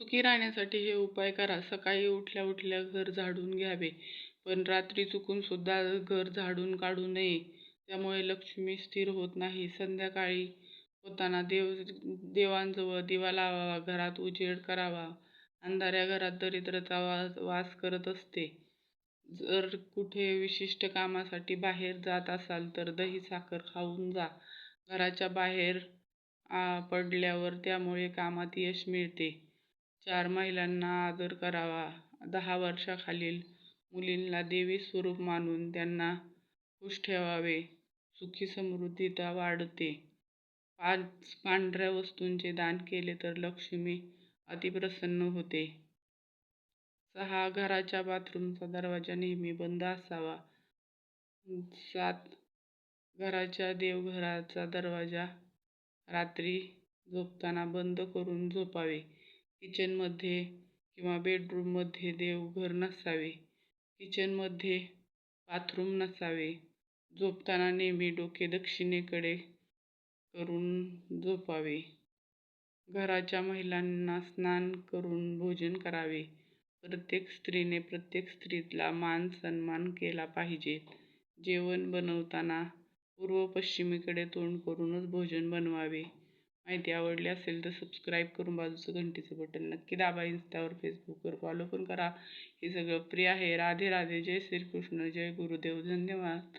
सुखी राहण्यासाठी हे उपाय करा. सकाळी उठल्या उठल्या घर झाडून घ्यावे. पण रात्री चुकून सुद्धा घर झाडून काढू नये. त्यामुळे लक्ष्मी स्थिर होत नाही. संध्याकाळी होताना देव देवांजवळ दिवा लावावा. घरात उजेड करावा. अंधाऱ्या घरात दरिद्रता वास वास करत असते. जर कुठे विशिष्ट कामासाठी बाहेर जात असाल तर दही साखर खाऊन जा. घराच्या बाहेर पडल्यावर त्यामुळे कामात यश मिळते. चार महिलांना आदर करावा. दहा वर्षाखालील मुलींना देवी स्वरूप मानून त्यांना खुश ठेवावे. सुखी समृद्धीता वाढते. पाच पांढऱ्या वस्तूंचे दान केले तर लक्ष्मी अतिप्रसन्न होते. सहा घराच्या बाथरूमचा दरवाजा नेहमी बंद असावा. सात घराच्या देवघराचा दरवाजा रात्री झोपताना बंद करून झोपावे. किचनमध्ये किंवा बेडरूममध्ये देवघर नसावे. किचनमध्ये बाथरूम नसावे. झोपताना नेहमी डोके दक्षिणेकडे करून झोपावे. घराच्या महिलांना स्नान करून भोजन करावे. प्रत्येक स्त्रीने प्रत्येक स्त्रीला मान सन्मान केला पाहिजे. जेवण बनवताना पूर्व पश्चिमेकडे तोंड करूनच भोजन बनवावे. माहिती आवडली असेल तर सबस्क्राईब करून बाजूचं घंटीचं बटन नक्की दाबा. इन्स्टावर फेसबुकवर फॉलो पण करा. हे सगळं प्रिय आहे. राधे राधे. जय श्रीकृष्ण. जय गुरुदेव. धन्यवाद.